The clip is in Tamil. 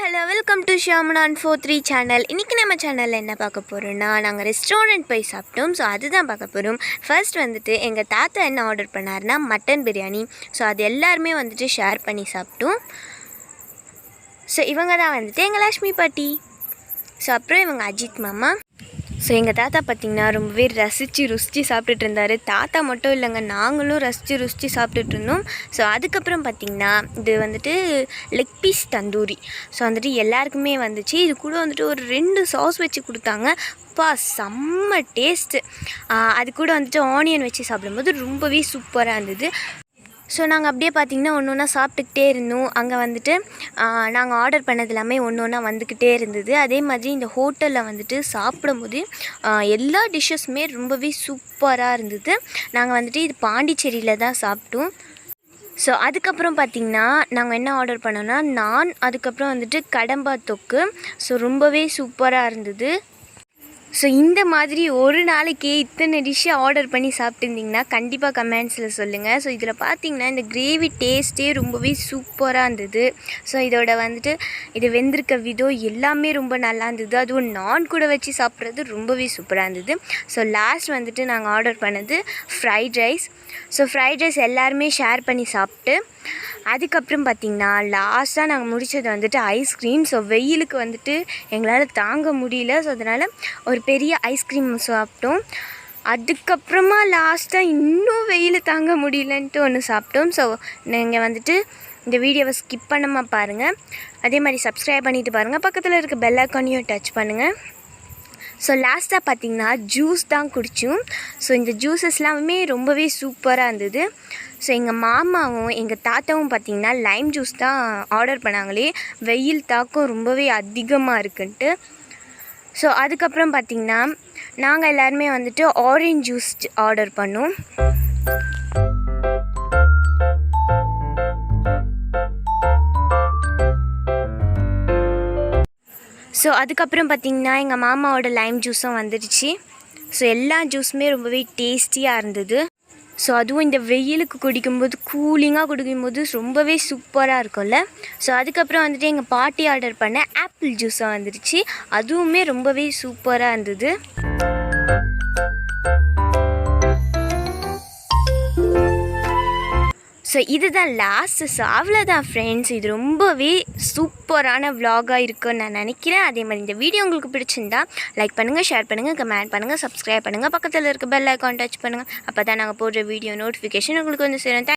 ஹலோ வெல்கம் டு ஷியாமனான் ஃபோர் த்ரீ சேனல். இன்றைக்கி நம்ம சேனலில் என்ன பார்க்க போகிறோன்னா நாங்கள் ரெஸ்டாரண்ட் போய் சாப்பிட்டோம். ஸோ அதுதான் பார்க்க போகிறோம் ஃபர்ஸ்ட் வந்துட்டு எங்கள் தாத்தா என்ன ஆர்டர் பண்ணார்னா மட்டன் பிரியாணி ஸோ அது எல்லாருமே வந்துட்டு ஷேர் பண்ணி சாப்பிட்டோம். ஸோ இவங்க தான் வந்துட்டு எங்கள் லக்ஷ்மி பாட்டி. ஸோ அப்புறம் இவங்க அஜித் மாமா. ஸோ எங்கள் தாத்தா பார்த்திங்கன்னா ரொம்பவே ரசித்து ருசித்து சாப்பிட்டுட்டு இருந்தார். தாத்தா மட்டும் இல்லைங்க நாங்களும் ரசித்து ருசித்து சாப்பிட்டுட்டு இருந்தோம். ஸோ அதுக்கப்புறம் பார்த்திங்கன்னா இது வந்துட்டு லெக் பீஸ் தந்தூரி. ஸோ வந்துட்டு எல்லாருக்குமே வந்துச்சு. இது கூட வந்துட்டு ஒரு ரெண்டு சாஸ் வச்சு கொடுத்தாங்க. அப்பா செம்ம டேஸ்ட்டு அது கூட வந்துட்டு ஆனியன் வச்சு சாப்பிடும்போது ரொம்பவே சூப்பராக இருந்தது. ஸோ நாங்கள் அப்படியே பார்த்திங்கன்னா ஒன்று ஒன்றா சாப்பிட்டுக்கிட்டே இருந்தோம். அங்கே வந்துட்டு நாங்கள் ஆர்டர் பண்ணது எல்லாமே ஒன்று ஒன்றா வந்துக்கிட்டே இருந்தது. அதே மாதிரி இந்த ஹோட்டலில் வந்துட்டு சாப்பிடும்போது எல்லா டிஷ்ஷஸுமே ரொம்பவே சூப்பராக இருந்தது. நாங்கள் வந்துட்டு இது பாண்டிச்சேரியில் தான் சாப்பிட்டோம். ஸோ அதுக்கப்புறம் பார்த்திங்கன்னா நாங்கள் என்ன ஆர்டர் பண்ணோன்னா நான் அதுக்கப்புறம் வந்துட்டு கடம்பா தொக்கு ஸோ ரொம்பவே சூப்பராக இருந்தது. ஸோ இந்த மாதிரி ஒரு நாளைக்கு இத்தனை டிஷ்ஷை ஆர்டர் பண்ணி சாப்பிட்டுருந்தீங்கன்னா கண்டிப்பாக கமெண்ட்ஸில் சொல்லுங்கள் ஸோ இதில் பார்த்தீங்கன்னா இந்த கிரேவி டேஸ்ட்டே ரொம்பவே சூப்பராக இருந்தது. ஸோ இதோட வந்துட்டு இது வெந்திருக்க விதம் எல்லாமே ரொம்ப நல்லா இருந்தது. அதுவும் நான் கூட வச்சு சாப்பிட்றது ரொம்பவே சூப்பராக இருந்தது. ஸோ லாஸ்ட் வந்துட்டு நாங்கள் ஆர்டர் பண்ணது fried rice so fried rice எல்லாருமே ஷேர் பண்ணி சாப்பிட்டு அதுக்கப்புறம் பார்த்திங்கன்னா லாஸ்ட்டாக நாங்கள் முடித்தது வந்துட்டு ஐஸ்கிரீம் ஸோ வெயிலுக்கு வந்துட்டு எங்களால் தாங்க முடியல. ஸோ அதனால் ஒரு பெரிய ஐஸ்கிரீம் சாப்பிட்டோம். அதுக்கப்புறமா லாஸ்ட்டாக இன்னும் வெயில் தாங்க முடியலன்ட்டு ஒன்று சாப்பிட்டோம். ஸோ நீங்கள் வந்துட்டு இந்த வீடியோவை ஸ்கிப் பண்ணாமல் பாருங்கள் அதே மாதிரி சப்ஸ்கிரைப் பண்ணிவிட்டு பாருங்கள் பக்கத்தில் இருக்க பெல் ஐக்கானையும் டச் பண்ணுங்கள் ஸோ லாஸ்ட்டாக பார்த்தீங்கன்னா ஜூஸ் தான் குடித்தோம் ஸோ இந்த ஜூஸஸ்லாமே ரொம்பவே சூப்பராக இருந்தது. ஸோ எங்கள் மாமாவும் எங்கள் தாத்தாவும் பார்த்திங்கன்னா லைம் ஜூஸ் தான் ஆர்டர் பண்ணாங்களே. வெயில் தாக்கம் ரொம்பவே அதிகமாக இருக்குன்ட்டு. ஸோ அதுக்கப்புறம் பார்த்திங்கன்னா நாங்கள் எல்லாருமே வந்துட்டு ஆரஞ்ச் ஜூஸ் ஆர்டர் பண்ணோம். ஸோ அதுக்கப்புறம் பார்த்திங்கன்னா எங்கள் மாமாவோட லைம் ஜூஸும் வந்துடுச்சு. ஸோ எல்லா ஜூஸுமே ரொம்பவே டேஸ்டியாக இருந்தது. ஸோ அதுவும் இந்த வெயிலுக்கு குடிக்கும்போது கூலிங்காக குடிக்கும்போது ரொம்பவே சூப்பராக இருக்கும்ல. ஸோ அதுக்கப்புறம் வந்துட்டு எங்கள் பாட்டி ஆர்டர் பண்ண ஆப்பிள் ஜூஸும் வந்துடுச்சு. அதுவுமே ரொம்பவே சூப்பராக இருந்தது. ஸோ இதுதான் லாஸ்ட்டு ஸோ அவ்வளோதான் ஃப்ரெண்ட்ஸ் இது ரொம்பவே சூப்பரான விலாகாக இருக்குன்னு நான் நினைக்கிறேன். அதே மாதிரி இந்த வீடியோ உங்களுக்கு பிடிச்சிருந்தா லைக் பண்ணுங்கள் ஷேர் பண்ணுங்கள் கமெண்ட் பண்ணுங்கள் சப்ஸ்கிரைப் பண்ணுங்கள் பக்கத்தில் இருக்க பெல் ஐக்கான் டச் பண்ணுங்கள் அப்போ தான் நாங்கள் போடுற வீடியோ நோட்டிஃபிகேஷன் உங்களுக்கு வந்து சேரும்.